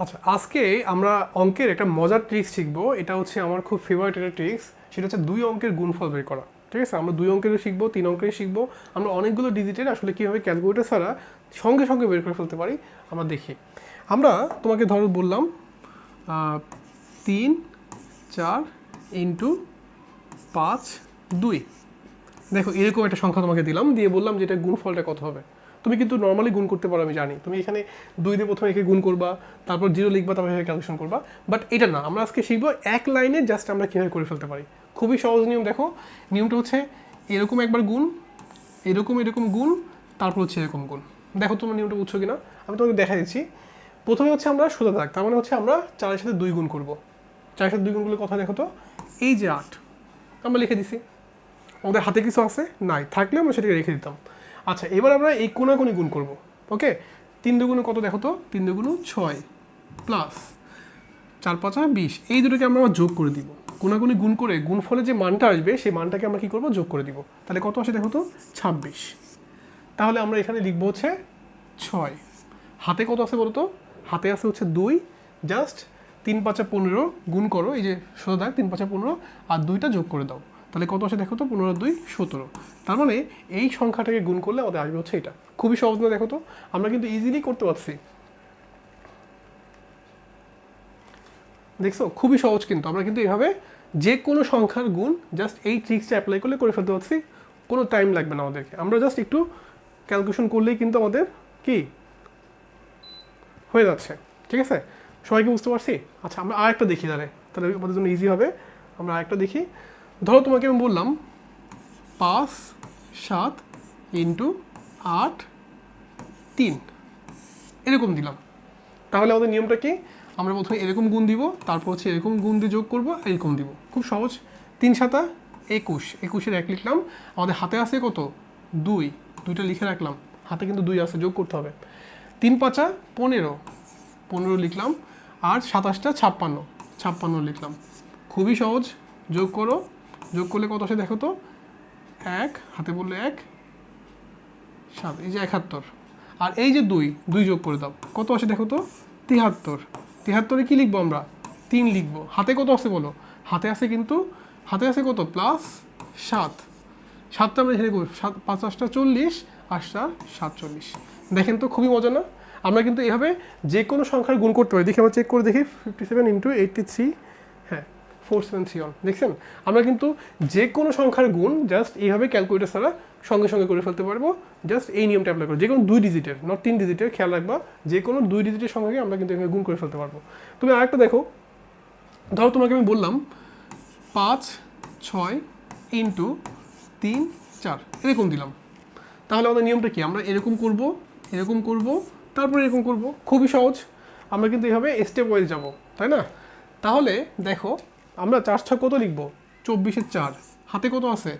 আচ্ছা আজকে আমরা অঙ্কের একটা মজার ট্রিক্স শিখব। এটা হচ্ছে আমার খুব ফেভারিট একটা ট্রিক্স সেটা হচ্ছে দুই অঙ্কের গুণফল বের করা, ঠিক আছে? আমরা দুই অঙ্কেরও শিখব, তিন অঙ্কের শিখব। আমরা অনেকগুলো ডিজিটের আসলে কীভাবে ক্যালকুলেটার ছাড়া সঙ্গে সঙ্গে বের করে ফেলতে পারি, আমরা দেখি। আমরা তোমাকে ধরো বললাম তিন, চার ইন্টু পাঁচ, দুই। দেখো, এরকম একটা সংখ্যা তোমাকে দিলাম, দিয়ে বললাম যে এটা গুণফলটা কত হবে। তুমি কিন্তু নর্মালি গুণ করতে পারো, আমি জানি। তুমি এখানে দুই দিয়ে প্রথমে একে গুণ করবা, তারপর জিরো লিখবা, তারপর এখানে ক্যালকুলেশন করবা। বাট এটা না, আমরা আজকে শিখব এক লাইনে জাস্ট আমরা কীভাবে করে ফেলতে পারি। খুবই সহজ নিয়ম, দেখো। নিয়মটা হচ্ছে এরকম একবার গুণ, এরকম এরকম গুণ, তারপর হচ্ছে এরকম গুণ। দেখো তোমার নিয়মটা বুঝছ কিনা? আমি তোমাকে দেখা দিচ্ছি। প্রথমে হচ্ছে আমরা সোজা দাগ তার মানে হচ্ছে আমরা চারের সাথে দুই গুণ করব। চারের সাথে দুই গুণগুলো কথা দেখো তো। এই যে আট, আমরা লিখে দিছি। আমাদের হাতে কিছু আছে? নাই। থাকলে আমরা সেটাকে রেখে দিতাম। আচ্ছা এবার আমরা এই কোনাকুনি গুণ করব ওকে তিন দুগুণে কত দেখো তো? তিন দুগুণ ছয় প্লাস চার পাঁচা বিশ। এই দুটোকে আমরা যোগ করে দিব। কোনাকুনি গুণ করে গুণফলে যে মানটা আসবে, সেই মানটাকে আমরা কি করব? যোগ করে দিব। তাহলে কত আসে দেখো তো? ছাব্বিশ। তাহলে আমরা এখানে লিখব হচ্ছে ছয়। হাতে কত আছে বলো তো হাতে আছে হচ্ছে দুই। জাস্ট তিন পাঁচা পনেরো গুণ করো, এই যে সোজা দাগ তিন পাঁচা পনেরো, আর দুইটা যোগ করে দাও। তাহলে কত আসে দেখো তো? পনেরো, দুই, সতেরো। তার মানে এই সংখ্যাটাকে গুণ করলে আমাদের আসবে হচ্ছে এটা। খুবই সহজ না দেখো তো? আমরা কিন্তু ইজিলি করতে পারছি। দেখছ? খুবই সহজ কিন্তু। আমরা কিন্তু এভাবে যে কোনো সংখ্যার গুণ জাস্ট এই ট্রিক্সটা অ্যাপ্লাই করলে করে ফেলতে পারছি। কোনো টাইম লাগবে না আমাদেরকে। আমরা জাস্ট একটু ক্যালকুলেশন করলেই কিন্তু আমাদের কি? হয়ে যাচ্ছে। ঠিক আছে? সবাইকে বুঝতে পারছি? আচ্ছা আমরা আরেকটা দেখি তাহলে। তাহলে আমাদের জন্য ইজি হবে। আমরা আরেকটা দেখি। ধরো তোমাকে আমি বললাম, পাঁচ, সাত ইন্টু আট, তিন। এরকম দিলাম। তাহলে আমাদের নিয়মটা কি? আমরা প্রথমে এরকম গুণ দিব, তারপর হচ্ছে এরকম গুণ দিয়ে যোগ করব এরকম দিব। খুব সহজ। তিন সাতা, একুশ। একুশের এক লিখলাম। আমাদের হাতে আছে কত? দুই। দুইটা লিখে রাখলাম। হাতে কিন্তু দুই আছে, যোগ করতে হবে। তিন পাঁচা, পনেরো। পনেরো লিখলাম। আর সাতাশটা, ছাপ্পান্ন। ছাপ্পান্ন লিখলাম। খুবই সহজ। যোগ করো। যোগ করলে কত আসে দেখো তো? এক, হাতে বললে এক, সাত, এই যে একাত্তর। আর এই যে দুই দুই যোগ করে দাও, কত আসে দেখো তো? তিহাত্তর। তিহাত্তরে কী লিখব আমরা? তিন লিখব। হাতে কত আছে বলো? হাতে আছে কিন্তু, হাতে আছে কত? প্লাস সাত। সাতটা আমরা এখানে করব সাত, পাঁচ, আটটা চল্লিশ, আটটা সাতচল্লিশ। দেখেন তো, খুবই মজা না? আমরা কিন্তু এভাবে যে কোনো সংখ্যার গুণ করতে পারি। দেখি, আমরা চেক করে দেখি fifty seven into eighty three four seven দেখছেন? আমরা কিন্তু যে কোনো সংখ্যার গুণ জাস্ট এইভাবে ক্যালকুলেটার ছাড়া সঙ্গে সঙ্গে করে ফেলতে পারব। জাস্ট এই নিয়মটা অ্যাপ্লাই করব। যে কোনো দুই ডিজিটের নট তিন ডিজিটের খেয়াল রাখবা যে কোনো দুই ডিজিটের সংখ্যাকে আমরা কিন্তু এখানে গুণ করে ফেলতে পারব। তুমি আরেকটা দেখো। ধরো তোমাকে আমি বললাম, পাঁচ, ছয় ইন্টু তিন, চার। এরকম দিলাম। তাহলে আমাদের নিয়মটা কি? আমরা এরকম করব এরকম করব, তারপর এরকম করব। খুবই সহজ। আমরা কিন্তু এইভাবে স্টেপ ওয়াইজ যাব, তাই না? তাহলে দেখো আমরা চার ছয় কত লিখব? চব্বিশের চার। হাতে কত আছে?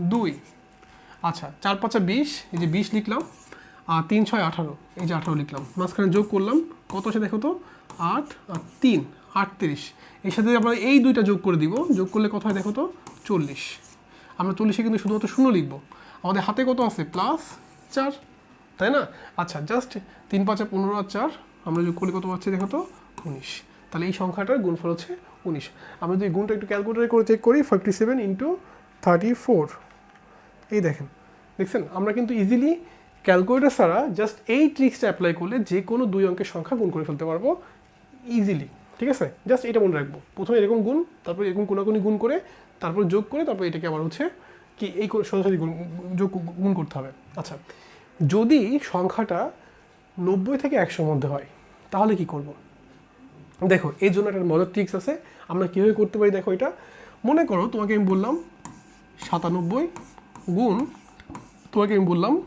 দুই। আচ্ছা চার পাঁচা বিশ, এই যে বিশ লিখলাম, আর তিন ছয় আঠারো, এই যে আঠারো লিখলাম। মাঝখানে যোগ করলাম, কত আছে দেখো তো? আট, আর তিন, আটত্রিশ। এর সাথে আমরা এই দুইটা যোগ করে দিব, যোগ করলে কত হয় দেখো তো? চল্লিশ। আমরা চল্লিশে কিন্তু শুধুমাত্র শূন্য লিখব। আমাদের হাতে কত আছে? প্লাস চার, তাই না? আচ্ছা জাস্ট তিন পাঁচে পনেরো আর চার, আমরা যোগ করলে কত পাচ্ছি দেখো তো? উনিশ। তাহলে এই সংখ্যাটার গুণফল হচ্ছে উনিশ। আমরা যদি গুণটা একটু ক্যালকুলেটারে করে চেক করি fifty seven into thirty four এই দেখেন, দেখছেন? আমরা কিন্তু ইজিলি ক্যালকুলেটার ছাড়া জাস্ট এই ট্রিক্সটা অ্যাপ্লাই করলে যে কোনো দুই অঙ্কের সংখ্যা গুণ করে ফেলতে পারব ইজিলি ঠিক আছে? জাস্ট এটা মনে রাখব। প্রথমে এরকম গুণ, তারপর এরকম কোনাকুনি গুণ করে, তারপর যোগ করে, তারপর এটাকে আবার হচ্ছে কি, এই সরাসরি গুণ, যোগ গুণ করতে হবে। আচ্ছা যদি সংখ্যাটা নব্বই থেকে একশোর মধ্যে হয়, তাহলে কি করব? দেখো, এই জন্য একটা মজার ট্রিক্স আছে। আমরা কীভাবে করতে পারি, দেখো এটা। মনে করো, তোমাকে আমি বললাম সাতানব্বই গুণ, তোমাকে আমি বললাম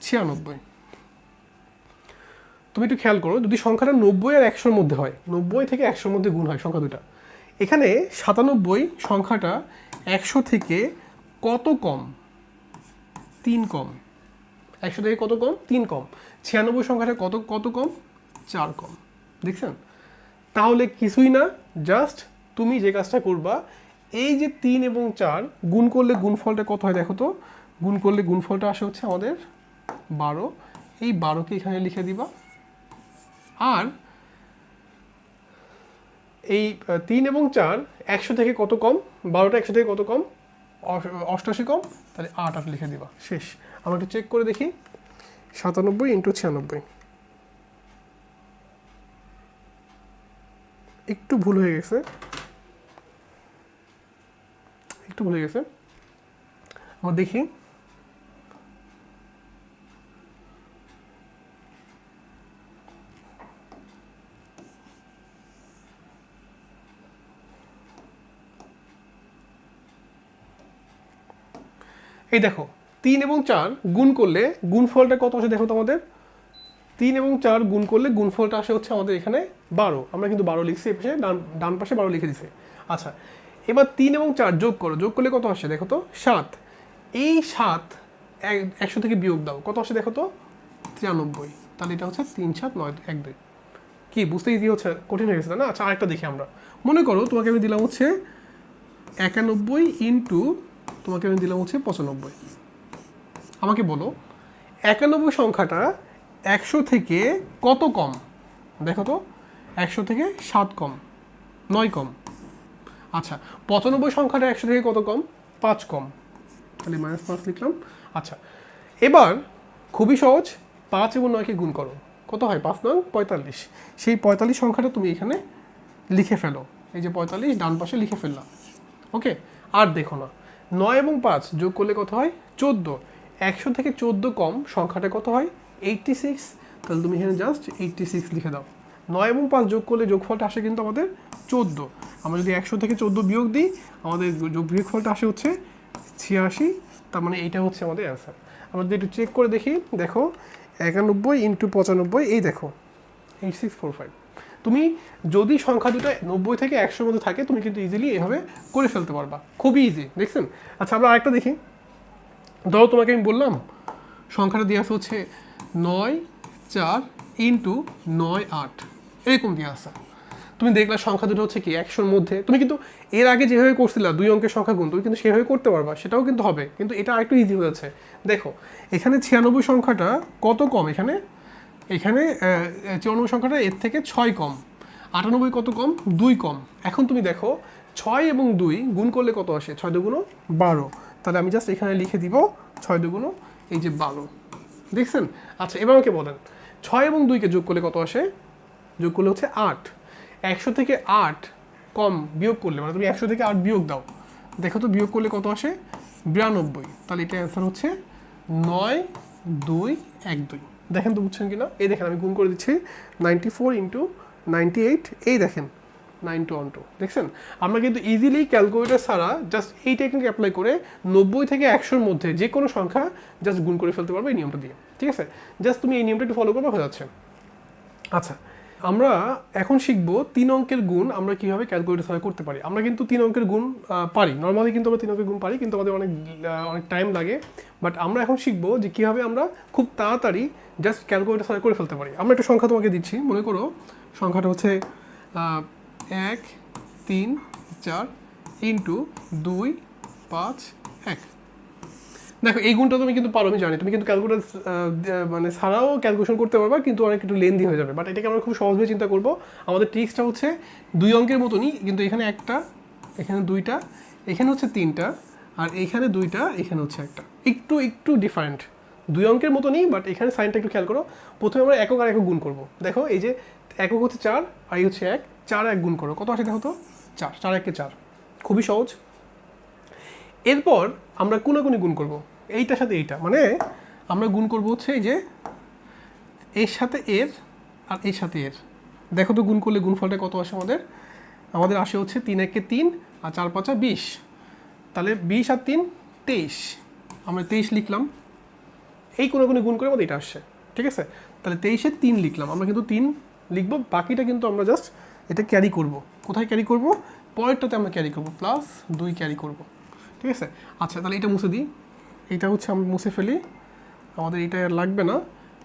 ছিয়ানব্বই। তুমি একটু খেয়াল করো, যদি সংখ্যাটা নব্বই আর একশোর মধ্যে হয়, নব্বই থেকে একশোর মধ্যে গুণ হয় সংখ্যা দুটা এখানে সাতানব্বই সংখ্যাটা একশো থেকে কত কম? তিন কম। একশো থেকে কত কম? তিন কম। ছিয়ানব্বই সংখ্যাটা কত কত কম? চার কম। দেখছেন? তাহলে কিছুই না জাস্ট তুমি যে কাজটা করবা, এই যে তিন এবং চার, গুণ করলে গুণফলটা কত হয় দেখো তো? গুণ করলে গুণফলটা আসে হচ্ছে আমাদের বারো। এই বারোকে এখানে লিখে দিবা। আর এই তিন এবং চার একশো থেকে কত কম? বারোটা একশো থেকে কত কম? অষ্টাশি কম? তাহলে আট আট লিখে দিবা। শেষ। আমরা একটু চেক করে দেখি। সাতানব্বই ইন্টু ছিয়ানব্বই। একটু ভুল হয়ে গেছে। একটু ভুল হয়ে গেছে। আমরা দেখি। এই দেখো, তিন এবং চার গুণ করলে গুণফলটা কত আসে দেখো তো আমাদের তিন এবং চার গুণ করলে গুণফলটা আসে হচ্ছে আমাদের এখানে বারো। আমরা কিন্তু বারো লিখছি এই পাশে ডান ডান পাশে বারো লিখে দিছি। আচ্ছা এবার তিন এবং চার যোগ করো। যোগ করলে কত আসে দেখো তো? সাত। এই সাত এক- একশো থেকে বিয়োগ দাও। কত আসে দেখো তো? তিরানব্বই। তাহলে এটা হচ্ছে তিন, সাত, নয়, এক, দুই। কি, বুঝতে ইজি হচ্ছে? কঠিন হয়ে গেছে না? আচ্ছা আরেকটা দেখি আমরা। মনে করো তোমাকে আমি দিলাম হচ্ছে একানব্বই ইন্টু, তোমাকে আমি দিলাম হচ্ছে পঁচানব্বই। আমাকে বলো, একানব্বই সংখ্যাটা একশো থেকে কত কম? দেখো তো, একশো থেকে সাত কম, নয় কম। আচ্ছা পঁচানব্বই সংখ্যাটা একশো থেকে কত কম? পাঁচ কম। তাহলে মাইনাস পাঁচ লিখলাম। আচ্ছা এবার খুবই সহজ, পাঁচ এবং নয়কে গুণ করো। কত হয়? পাঁচ নং, পঁয়তাল্লিশ। সেই পঁয়তাল্লিশ সংখ্যাটা তুমি এখানে লিখে ফেলো। এই যে পঁয়তাল্লিশ, ডান পাশে লিখে ফেললাম। ওকে? আর দেখো না, নয় এবং পাঁচ যোগ করলে কত হয়? চোদ্দ। একশো থেকে চোদ্দ কম সংখ্যাটা কত হয়? এইটটি সিক্স তাহলে তুমি এখানে জাস্ট এইটটি সিক্স লিখে দাও। নয় এবং পাঁচ যোগ করলে যোগফলটা আসে কিন্তু আমাদের চোদ্দ। আমরা যদি একশো থেকে চোদ্দ বিয়োগ দিই, আমাদের যোগ বিয়োগফলটা আসে হচ্ছে ছিয়াশি, তার মানে এইটা হচ্ছে আমাদের অ্যান্সার আমরা যদি একটু চেক করে দেখি, দেখো, একানব্বই ইন্টু পঁচানব্বই, এই দেখো এইট সিক্স ফোর ফাইভ তুমি যদি সংখ্যা দুটো নব্বই থেকে একশোর মধ্যে থাকে, তুমি কিন্তু ইজিলি এভাবে করে ফেলতে পারবা। খুবই ইজি দেখছেন? আচ্ছা আমরা আরেকটা দেখি। ধরো তোমাকে আমি বললাম, সংখ্যাটা দিয়ে আসা হচ্ছে নয় চার ইন্টু নয় আট। এরকম দিয়ে আসা তুমি দেখলা সংখ্যা দুটো হচ্ছে কি? একশোর মধ্যে। তুমি কিন্তু এর আগে যেভাবে করছিলা, দুই অঙ্কের সংখ্যা গুণ, তুমি কিন্তু সেভাবে করতে পারবা। সেটাও কিন্তু হবে। কিন্তু এটা আরেকটু ইজি হয়েছে দেখো, এখানে ছিয়ানব্বই সংখ্যাটা কত কম? এখানে এখানে চুরানব্বই সংখ্যাটা এর থেকে ছয় কম। আটানব্বই কত কম? দুই কম। এখন তুমি দেখো, ছয় এবং দুই গুণ করলে কত আসে? ছয় দুগুণ বারো। তাহলে আমি জাস্ট এখানে লিখে দিব, ছয় দুগুণ এই যে বারো। দেখছেন? আচ্ছা এবার আমাকে বলেন, ছয় এবং দুইকে যোগ করলে কত আসে? যোগ করলে হচ্ছে আট। একশো থেকে আট কম বিয়োগ করলে মানে তুমি একশো থেকে আট বিয়োগ দাও, দেখো তো বিয়োগ করলে কত আসে? বিরানব্বই। তাহলে এটা অ্যান্সার হচ্ছে নয়, দুই, এক, দুই। দেখেন তো বুঝছেন কিনা? এই দেখেন, আমি গুণ করে দিচ্ছি ninety four into ninety eight এই দেখেন নাইন টু ওয়ান টু দেখছেন? আমরা কিন্তু ইজিলি ক্যালকুলেটার ছাড়া জাস্ট এই টেকনিক অ্যাপ্লাই করে নব্বই থেকে একশোর মধ্যে যে কোনো সংখ্যা জাস্ট গুণ করে ফেলতে পারব এই নিয়মটা দিয়ে। ঠিক আছে? জাস্ট তুমি এই নিয়মটা একটু ফলো করবে হয়ে যাচ্ছে। আচ্ছা আমরা এখন শিখব তিন অঙ্কের গুণ আমরা কীভাবে ক্যালকুলেটর ছাড়া করতে পারি। আমরা কিন্তু তিন অঙ্কের গুণ পারি। নর্মালি কিন্তু আমরা তিন অঙ্কের গুণ পারি, কিন্তু আমাদের অনেক অনেক টাইম লাগে। বাট আমরা এখন শিখব যে কীভাবে আমরা খুব তাড়াতাড়ি জাস্ট ক্যালকুলেটর ছাড়া করে ফেলতে পারি। আমরা একটা সংখ্যা তোমাকে দিচ্ছি, মনে করো সংখ্যাটা হচ্ছে এক, তিন, চার, ইন্টু দুই, পাঁচ, এক। দেখো, এই গুণটা তুমি কিন্তু পারো, আমি জানি। তুমি কিন্তু ক্যালকুলেটার মানে ছাড়াও ক্যালকুলেশন করতে পারবা, কিন্তু অনেক একটু লেন্দি হয়ে যাবে। বাট এটাকে আমরা খুব সহজভাবে চিন্তা করব। আমাদের ট্রিক্সটা হচ্ছে দুই অঙ্কের মতনই, কিন্তু এখানে একটা, এখানে দুইটা, এখানে হচ্ছে তিনটা, আর এখানে দুইটা, এখানে হচ্ছে একটা। একটু একটু ডিফারেন্ট দুই অঙ্কের মতনই বাট এখানে সাইনটা একটু খেয়াল করো। প্রথমে আমরা একক আর একক গুণ করব। দেখো, এই যে একক হচ্ছে চার, আর এই হচ্ছে এক। চার, এক গুণ করো। কত আসে দেখো তো? চার চার, একে চার। খুবই সহজ। এরপর আমরা কোনাকুনি গুণ করব। এইটার সাথে এইটা। মানে আমরা গুণ করব হচ্ছে এই যে এর সাথে এর আর এর সাথে এর। দেখো তো গুণ করলে গুণফলটা কত আসে আমাদের? আমাদের আসে হচ্ছে তিন একে তিন আর চার পাঁচা বিশ। তাহলে বিশ আর তিন, তেইশ। আমরা তেইশ লিখলাম। এই কোনো কোনো গুণ করে আমাদের এটা আসছে। ঠিক আছে? তাহলে তেইশে তিন লিখলাম। আমরা কিন্তু তিন লিখব, বাকিটা কিন্তু আমরা জাস্ট এটা ক্যারি করব। কোথায় ক্যারি করব? পরেরটাতে আমরা ক্যারি করব প্লাস দুই ক্যারি করব। ঠিক আছে? আচ্ছা তাহলে এটা মুছে দিই। এটা হচ্ছে আমরা মুছে ফেলি। আমাদের এটা আর লাগবে না।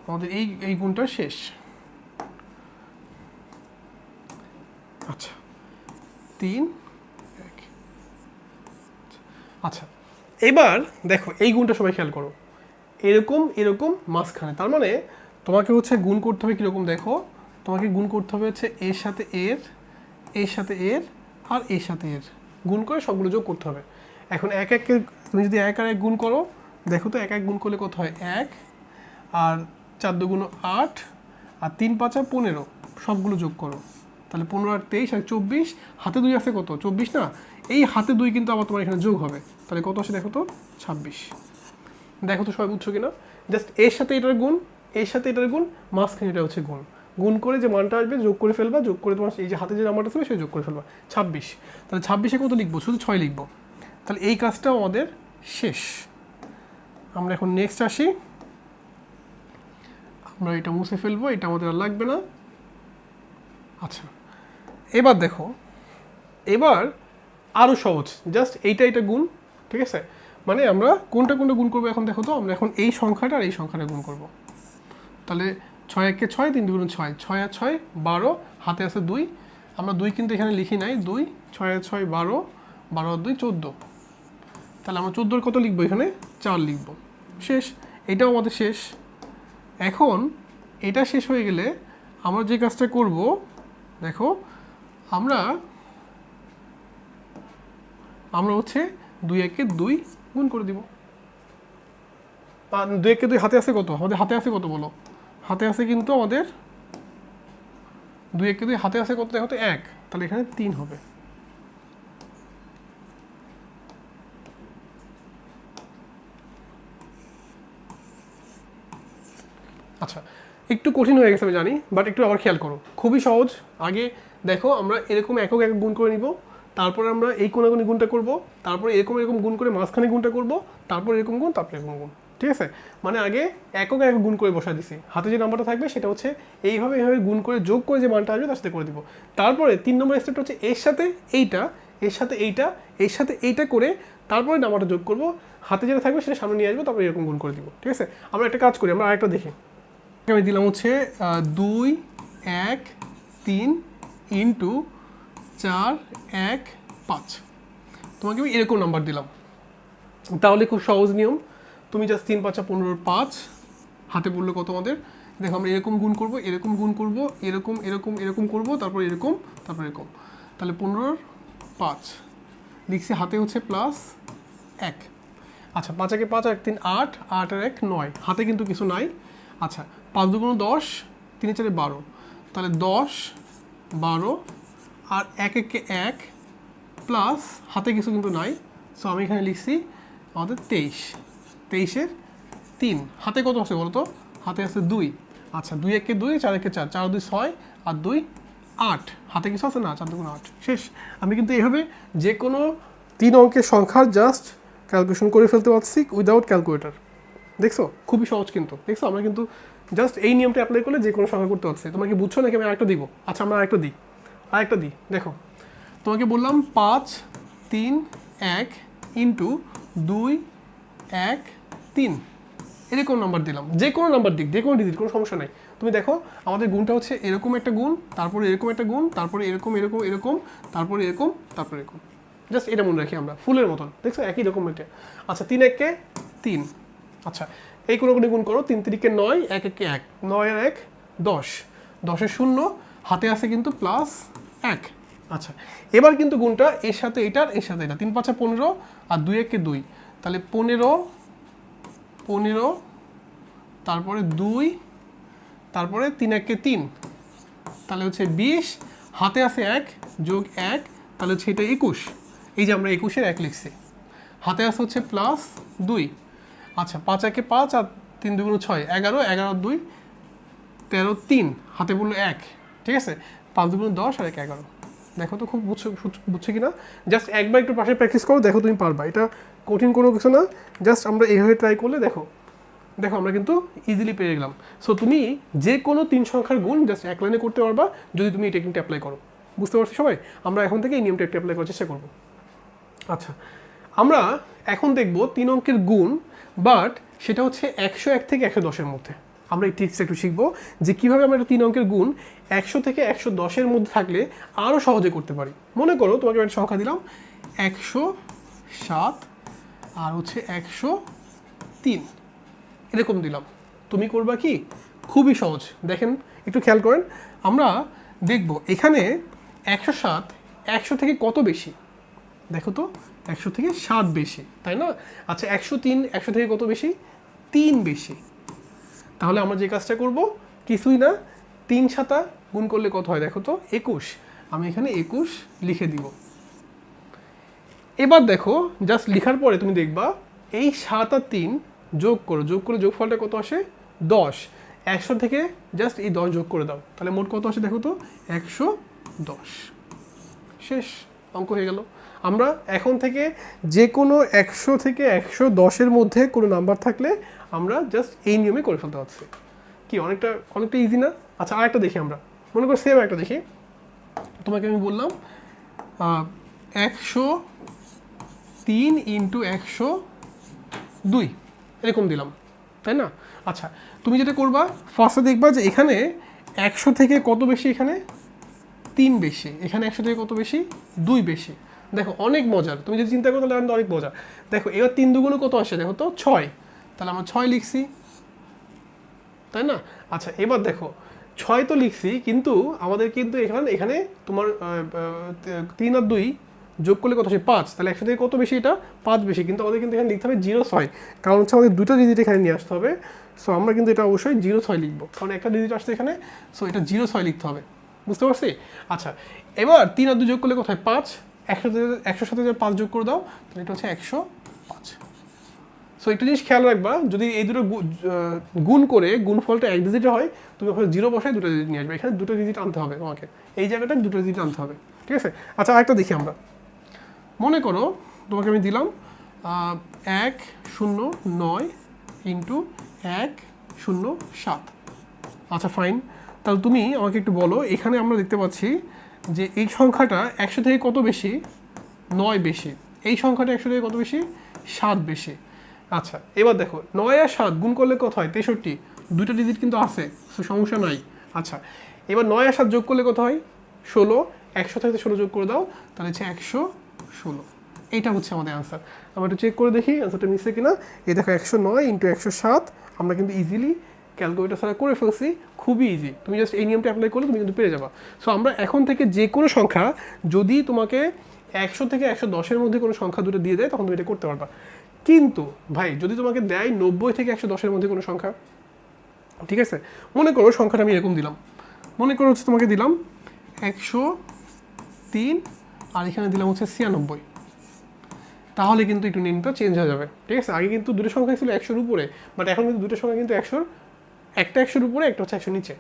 আমাদের এই এই গুণটা শেষ। আচ্ছা। তিন, এক। আচ্ছা। এবার দেখো, এই গুণটা সবাই খেয়াল করো। এরকম এরকম, মাঝখানে। তার মানে তোমাকে হচ্ছে গুণ করতে হবে কীরকম দেখো? তোমাকে গুণ করতে হবে হচ্ছে এর সাথে এর এর সাথে এর আর এর সাথে এর। গুণ করে সবগুলো যোগ করতে হবে। এখন এক এককে তুমি যদি এক আর এক গুণ করো, দেখো তো এক এক গুণ করলে কত হয়? এক, আর চার দুগুণ আট, আর তিন পাঁচ পাঁচা পনেরো, সবগুলো যোগ করো। তাহলে পনেরো আর তেইশ আর চব্বিশ, হাতে দুই আছে কত? চব্বিশ না? এই হাতে দুই কিন্তু আবার তোমার এখানে যোগ হবে। তাহলে কত আসে দেখো তো? ছাব্বিশ। দেখো তো সবাই বুঝছ কিনা? জাস্ট এর সাথে এটার গুণ, এর সাথে এটার গুণ, মাঝখানে এটা হচ্ছে গুণ। গুণ করে যে মানটা আসবে, যোগ করে ফেলবা, যোগ করে তোমার এই যে হাতে যে নাম্বারটা ছিল, সেটা যোগ করে ফেলবা। ছাব্বিশ। তাহলে ছাব্বিশে কত লিখব? শুধু ছয় লিখব। তাহলে এই কাজটাও আমাদের শেষ। আমরা এখন নেক্সট আসি। আমরা এটা মুছে ফেলব, এটা আমাদের আর লাগবে না। আচ্ছা এবার দেখো, এবার আরও সহজ জাস্ট এইটা এটা গুণ, ঠিক আছে? মানে আমরা কোনটা কোনটা গুণ করব এখন দেখো তো? আমরা এখন এই সংখ্যাটা আর এই সংখ্যাটা গুণ করব। তাহলে ছয় একে ছয়, তিন দুগুণ ছয় ছয় আর ছয়, বারো, হাতে আছে দুই। আমরা দুই কিন্তু এখানে লিখি নাই, দুই, ছয় ছয়, বারো বারো আর দুই, চোদ্দ। তাহলে আমরা চোদ্দোর কত লিখব এখানে? চার লিখব। শেষ। এটাও আমাদের শেষ। এখন এটা শেষ হয়ে গেলে আমরা যে কাজটা করব, দেখো, আমরা আমরা হচ্ছে দুই একে দুই গুণ করে দিব। দুই একে দুই হাতে আছে কত? আমাদের হাতে আছে কত বলো? হাতে আছে কিন্তু আমাদের, দুই একে দুই হাতে আছে কত? দেখো তো এক। তাহলে এখানে তিন হবে। আচ্ছা একটু কঠিন হয়ে গেছে আমি জানি বাট একটু আবার খেয়াল করো। খুবই সহজ। আগে দেখো, আমরা এরকম একক একক গুণ করে নিব, তারপরে আমরা এই কোনাগুনি গুণটা করব, তারপরে এরকম এরকম গুণ করে মাঝখানে গুণটা করব, তারপর এরকম গুণ, তারপরে এরকম গুণ। ঠিক আছে? মানে আগে একক একক গুণ করে বসা দিছি। হাতে যে নাম্বারটা থাকবে, সেটা হচ্ছে এইভাবে এইভাবে গুণ করে যোগ করে যে মানটা আসবে, তার সাথে করে দিব। তারপরে তিন নম্বর স্টেপটা হচ্ছে এর সাথে এইটা, এর সাথে এইটা, এর সাথে এইটা করে তারপরে নাম্বারটা যোগ করব। হাতে যেটা থাকবে, সেটা সামনে নিয়ে আসব, তারপরে এরকম গুণ করে দিব। ঠিক আছে? আমরা একটা কাজ করি, আমরা আরেকটা দেখি। আমি দিলাম হচ্ছে দুই, এক, তিন ইন্টু চার, এক, পাঁচ। তোমাকে আমি এরকম নাম্বার দিলাম। তাহলে খুব সহজ নিয়ম। তুমি জাস্ট তিন, পাঁচা পনেরোর পাঁচ, হাতে পড়ল কত আমাদের? দেখো আমরা এরকম গুণ করব, এরকম গুণ করব, এরকম এরকম এরকম করব, তারপর এরকম তারপর এরকম। তাহলে পনেরোর পাঁচ। লিখছি হাতে হচ্ছে প্লাস এক। আচ্ছা পাঁচ একে পাঁচ এক, তিন, আট আট আর এক, নয়। হাতে কিন্তু কিছু নাই। আচ্ছা পাঁচ দুগুণ দশ, তিন চারে বারো। তাহলে দশ, বারো, আর এক একে এক প্লাস হাতে কিছু কিন্তু নাই। সো আমি এখানে লিখছি আমাদের তেইশ। তেইশের তিন। হাতে কত আছে বলতো? হাতে আছে দুই। আচ্ছা দুই একে দুই, চার একে চার। চার দুই ছয়, আর দুই আট। হাতে কিছু আছে না? চার দুগুণ আট। শেষ। আমি কিন্তু এইভাবে যে কোনো তিন অঙ্কের সংখ্যার জাস্ট ক্যালকুলেশন করে ফেলতে পারছি উইদাউট ক্যালকুলেটর দেখছ? খুবই সহজ কিন্তু। দেখছ? আমরা কিন্তু জাস্ট এই নিয়মটা অ্যাপ্লাই করলে যে কোনো সংখ্যা করতে পারছি তোমাকে বুঝছ নাকি আমি আরেকটা দিব? আচ্ছা আমরা আরেকটা দিই। আরেকটা দিই। দেখো, তোমাকে বললাম পাঁচ, তিন, এক ইন্টু দুই, এক, তিন। এরকম নাম্বার দিলাম? যে কোনো নাম্বার দিক যে কোনো ডিজিট কোনো সমস্যা নাই। তুমি দেখো, আমাদের গুণটা হচ্ছে এরকম একটা গুণ, তারপরে এরকম একটা গুণ, তারপরে এরকম এরকম এরকম, তারপরে এরকম তারপরে এরকম। জাস্ট এটা মনে রাখি আমরা, ফুলের মতন। দেখছ, একই রকম এটা। আচ্ছা তিন, এককে তিন। আচ্ছা এই কোনো কোনো গুণ করো, তিন তিরিকে নয়, এক একে এক। নয় এক, দশ। দশের শূন্য, হাতে আছে কিন্তু প্লাস এক। আচ্ছা এবার কিন্তু গুণটা এর সাথে এটার, এর সাথে এটা। তিন পাঁচা পনেরো আর দুই একে দুই। তাহলে পনেরো পনেরো, তারপরে দুই, তারপরে তিন একে তিন। তাহলে হচ্ছে বিশ, হাতে আছে এক, যোগ এক, তাহলে হচ্ছে এটা একুশ। এই যে আমরা একুশের এক লিখছি। হাতে আছে হচ্ছে প্লাস দুই। আচ্ছা পাঁচ একে পাঁচ আর তিন দুগুণ ছয়, এগারো এগারো দুই, তেরো তিন, হাতে বলল এক, ঠিক আছে? পাঁচ দুগুণ দশ আর এক এগারো। দেখো তো খুব বুঝছ বুঝছে কিনা? জাস্ট একবার একটু পাশে প্র্যাকটিস করো, দেখো তুমি পারবা। এটা কঠিন কোনো কিছু না, জাস্ট আমরা এইভাবে ট্রাই করলে দেখো দেখো আমরা কিন্তু ইজিলি পেয়ে গেলাম। সো তুমি যে কোনো তিন সংখ্যার গুণ জাস্ট এক লাইনে করতে পারবা, যদি তুমি এই টেকনিকটা অ্যাপ্লাই করো। বুঝতে পারছ সবাই? আমরা এখন থেকে এই নিয়মটা একটু অ্যাপ্লাই করার চেষ্টা করব। আচ্ছা আমরা এখন দেখব তিন অঙ্কের গুণ বাট সেটা হচ্ছে একশো এক থেকে একশো দশের মধ্যে। আমরা এই ট্রিক্সটা একটু শিখব যে কীভাবে আমরা তিন অঙ্কের গুণ একশো থেকে একশো দশের মধ্যে থাকলে আরও সহজে করতে পারি। মনে করো তোমাকে একটা সংখ্যা দিলাম, একশো সাত আর হচ্ছে একশো তিন। এরকম দিলাম। তুমি করবা কি? খুবই সহজ। দেখেন, একটু খেয়াল করেন, আমরা দেখব এখানে একশো সাত একশো থেকে কত বেশি? দেখো তো একশো থেকে সাত বেশি, তাই না? আচ্ছা একশো তিন, একশো থেকে কত বেশি? তিন বেশি। তাহলে আমরা যে কাজটা করব, কিছুই না, তিন সাতা গুণ করলে কত হয় দেখো তো? একুশ। আমি এখানে একুশ লিখে দিব। এবার দেখো জাস্ট লেখার পরে তুমি দেখবা, এই সাত আর তিন যোগ করো, যোগ করে যোগফলটা কত আসে? দশ। একশো থেকে জাস্ট এই দশ যোগ করে দাও। তাহলে মোট কত আসে দেখো তো? একশো দশ। শেষ, অঙ্ক হয়ে গেল। আমরা এখন থেকে যে কোনো একশো থেকে একশো দশের মধ্যে কোনো নাম্বার থাকলে আমরা জাস্ট এই নিয়মে করে ফেলতে পারছি। কি, অনেকটা অনেকটা ইজি না? আচ্ছা আরেকটা দেখি আমরা। মনে করো সেম একটা দেখি। তোমাকে আমি বললাম একশো তিন ইন্টু একশো দুই, এরকম দিলাম, তাই না? আচ্ছা তুমি যেটা করবা ফার্স্টে দেখবা যে এখানে একশো থেকে কত বেশি এখানে? তিন বেশি। এখানে একশো থেকে কত বেশি? দুই বেশি। দেখো, অনেক মজার। তুমি যদি চিন্তা করো, তাহলে অনেক মজা দেখো, এবার তিন দুগুলো কত আসে? দেখো তো, ছয়। তাহলে আমরা ছয় লিখছি। তাই না? আচ্ছা এবার দেখো, ছয় তো লিখছি, কিন্তু আমাদের কিন্তু এখানে এখানে তোমার তিন আর দুই যোগ করলে কত আসে? পাঁচ। তাহলে একশো থেকে কত বেশি এটা? পাঁচ বেশি। কিন্তু আমাদের কিন্তু এখানে লিখতে হবে জিরো ছয়। কারণ হচ্ছে আমাদের দুটো ডিজিট এখানে নিয়ে আসতে হবে। সো আমরা কিন্তু এটা অবশ্যই জিরো ছয় লিখব। কারণ একটা ডিজিট আসছে এখানে সো এটা জিরো ছয় লিখতে হবে। বুঝতে পারছি? আচ্ছা এবার তিন আর দুই যোগ করলে কোথায় পাঁচ। একশো সাথে যদি পাঁচ যোগ করে দাও, তাহলে এটা হচ্ছে একশো পাঁচ। সো একটা জিনিস খেয়াল রাখবা, যদি এই দুটো গুণ করে গুণফলটা এক ডিজিটে হয়, তুমি ওখানে জিরো বসায় দুটো ডিজিট নিয়ে আসবে। এখানে দুটো ডিজিট আনতে হবে তোমাকে। এই জায়গাটায় দুটো ডিজিট আনতে হবে, ঠিক আছে? আচ্ছা আরেকটা দেখি আমরা। মনে করো, তোমাকে আমি দিলাম এক শূন্য নয় ইন্টু এক শূন্য সাত। আচ্ছা ফাইন তাহলে তুমি আমাকে একটু বলো, এখানে আমরা দেখতে পাচ্ছি যে এই সংখ্যাটা একশো থেকে কত বেশি? নয় বেশি। এই সংখ্যাটা একশো থেকে কত বেশি? সাত বেশি। আচ্ছা এবার দেখো, নয় আর সাত গুণ করলে কত হয়? তেষট্টি। দুটো ডিজিট কিন্তু আছে সমস্যা নাই। আচ্ছা এবার নয় আর সাত যোগ করলে কত হয়? ষোলো। একশো থেকে ষোলো যোগ করে দাও, তাহলে হচ্ছে একশো ষোলো। এইটা হচ্ছে আমাদের অ্যান্সার আমরা একটু চেক করে দেখি অ্যান্সারটা মিশছে কিনা। এই দেখো, একশো নয় ইন্টু একশো সাত। আমরা কিন্তু ইজিলি ক্যালকুলেটার ছাড়া করে ফেলছি, খুবই ইজি তুমি জাস্ট এই নিয়মটা অ্যাপ্লাই করলে তুমি কিন্তু পেরে যাবা। সো আমরা এখন থেকে যে কোনো সংখ্যা, যদি তোমাকে একশো থেকে একশো দশের মধ্যে কোনো সংখ্যা দুটো দিয়ে দেয়, তখন তুমি এটা করতে পারবা। কিন্তু, ভাই, যদি তোমাকে দেয় নব্বই থেকে একশো দশের মধ্যে কোনো সংখ্যা, ঠিক আছে? মনে করো সংখ্যাটা আমি এরকম দিলাম। মনে করো হচ্ছে তোমাকে দিলাম একশো তিন, আর এখানে দিলাম হচ্ছে ছিয়ানব্বই। তাহলে কিন্তু একটু নিয়মটা চেঞ্জ হয়ে যাবে। ঠিক আছে? আগে কিন্তু দুটো সংখ্যা ছিল একশোর উপরে বাট এখন কিন্তু দুটো সংখ্যা কিন্তু একশোর একটা একশোর উপরে, একটা হচ্ছে একশো নিচে।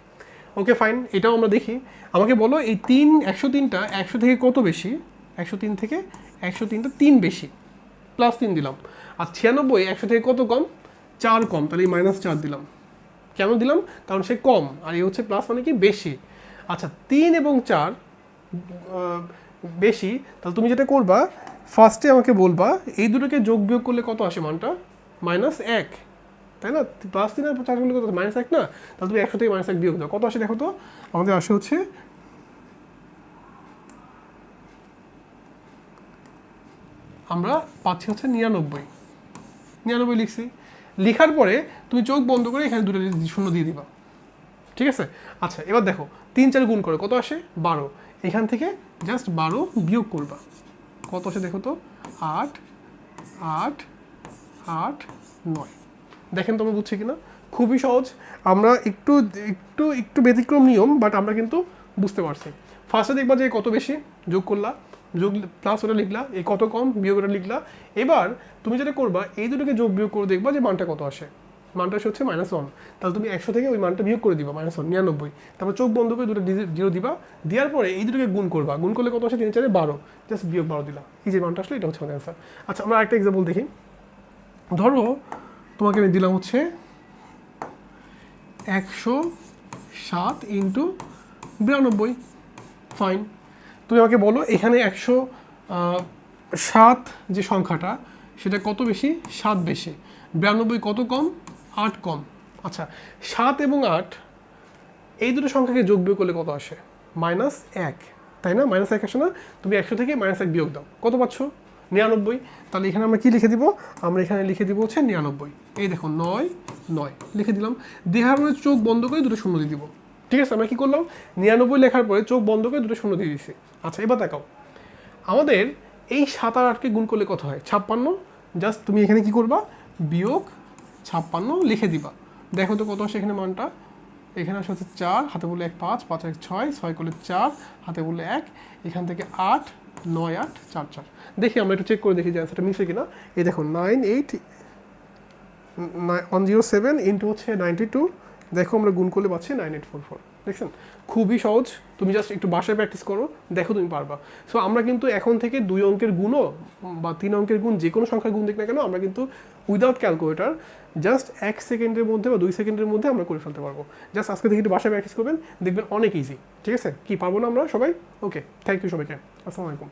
ওকে ফাইন এটাও আমরা দেখি। আমাকে বলো, এই তিন, একশো তিনটা, একশো থেকে কত বেশি? একশো তিন থেকে একশো তিনটা তিন বেশি। প্লাস তিন দিলাম। আর ছিয়ানব্বই, একশো থেকে কত কম? চার কম। তাহলে এই মাইনাস চার দিলাম। কেন দিলাম? কারণ সে কম। আর এই হচ্ছে প্লাস মানে কি? বেশি। আচ্ছা তিন এবং চার বেশি, তাহলে তুমি যেটা করবা ফার্স্টে আমাকে বলবা, এই দুটোকে যোগ বিয়োগ করলে কত আসে মানটা? মাইনাস এক। তাই না? প্লাস তিন আর চার করলে কত মাইনাস এক না? তাহলে তুমি একশো থেকে মাইনাস এক বিয়োগ দাও। কত আসে দেখো তো? আমাদের আসে হচ্ছে আমরা পাচ্ছি হচ্ছে নিরানব্বই। নিরানব্বই লিখছি। লিখার পরে তুমি চোখ বন্ধ করে এখানে দুটো শূন্য দিয়ে দিবা। ঠিক আছে? আচ্ছা এবার দেখো, তিন চার গুণ করে, কত আসে? বারো। এখান থেকে জাস্ট বারো বিয়োগ করবা। কত আসে দেখো তো? আট আট আট, নয়। দেখেন তোমরা বুঝছি কিনা? খুবই সহজ। আমরা একটু একটু একটু ব্যতিক্রম নিয়ম বাট আমরা কিন্তু বুঝতে পারছি। ফার্স্টে দেখবা যে কত বেশি যোগ করলা, যোগ প্লাস ওটা লিখলা, এই কত কম, বিয়োগ ওটা লিখলা। এবার তুমি যেটা করবা, এই দুটোকে যোগ বিয়োগ করে দেখবা যে মানটা কত আসে। মানটা হচ্ছে মাইনাস ওয়ান তাহলে তুমি একশো থেকে ওই মানটা বিয়োগ করে দিবা মাইনাস ওয়ান নিরানব্বই। তারপর চোখ বন্ধ করে দুটো জিরো দিবা। দেওয়ার পরে এই দুটোকে গুণ করবা। গুণ করলে কত আসে? তিন, চারে বারো। জাস্ট বিয়োগ বারো দিলা। এই যে মানটা আসলে, এটা হচ্ছে আমাদের অ্যান্সার আচ্ছা আমরা একটা এক্সাম্পল দেখি। ধরো তোমাকে আমি দিলাম হচ্ছে একশো সাত ইন্টু বিরানব্বই। ফাইন তুমি আমাকে বলো, এখানে একশো সাত যে সংখ্যাটা, সেটা কত বেশি? সাত বেশি। বিরানব্বই কত কম? আট কম। আচ্ছা সাত এবং আট, এই দুটো সংখ্যাকে যোগ বিয়োগ করলে কত আসে? মাইনাস এক। তাই না? মাইনাস এক আসে না? তুমি একশো থেকে মাইনাস এক বিয়োগ দাও। কত পাচ্ছ? নিরানব্বই। তাহলে এখানে আমরা কি লিখে দিব? আমরা এখানে লিখে দিব হচ্ছে নিরানব্বই। এই দেখো নয় নয়, লিখে দিলাম। দেহার মানে চোখ বন্ধ করে দুটো শূন্য দিয়ে দিব। ঠিক আছে, আমরা কি করলাম? নিরানব্বই লেখার পরে চোখ বন্ধ করে দুটো শূন্য দিয়ে দিছি আচ্ছা এবার দেখাও। আমাদের এই সাত আর আটকে গুণ করলে কত হয়? ছাপ্পান্ন। জাস্ট তুমি এখানে কি করবা? বিয়োগ ছাপ্পান্ন লিখে দিবা। দেখো তো কত আসে এখানে মানটা? এখানে আসে হচ্ছে চার, হাতে বললে এক পাঁচ পাঁচ এক ছয় ছয় করলে চার, হাতে বললে এক, এখান থেকে আট, নয়, আট, চার চার। দেখি আমরা একটু চেক করে দেখি যে অ্যান্সারটা মিশে কিনা। এই দেখো nine eight one zero seven into হচ্ছে নাইনটি টু দেখো আমরা গুণ করলে পাচ্ছি নাইন এইট ফোর ফোর দেখছেন? খুবই সহজ। তুমি জাস্ট একটু বাসায় প্র্যাকটিস করো, দেখো তুমি পারবা। সো আমরা কিন্তু এখন থেকে দুই অঙ্কের গুণও, বা তিন অঙ্কের গুণ, যে কোনো সংখ্যার গুণ দেখ না কেন, আমরা কিন্তু উইদাউট ক্যালকুলেটার জাস্ট এক সেকেন্ডের মধ্যে বা দুই সেকেন্ডের মধ্যে আমরা করে ফেলতে পারব। জাস্ট আজকে থেকে একটু বাসায় প্র্যাকটিস করবেন, দেখবেন অনেক ইজি ঠিক আছে? কি পারব না আমরা সবাই? ওকে থ্যাংক ইউ সবাইকে। আসসালামু আলাইকুম।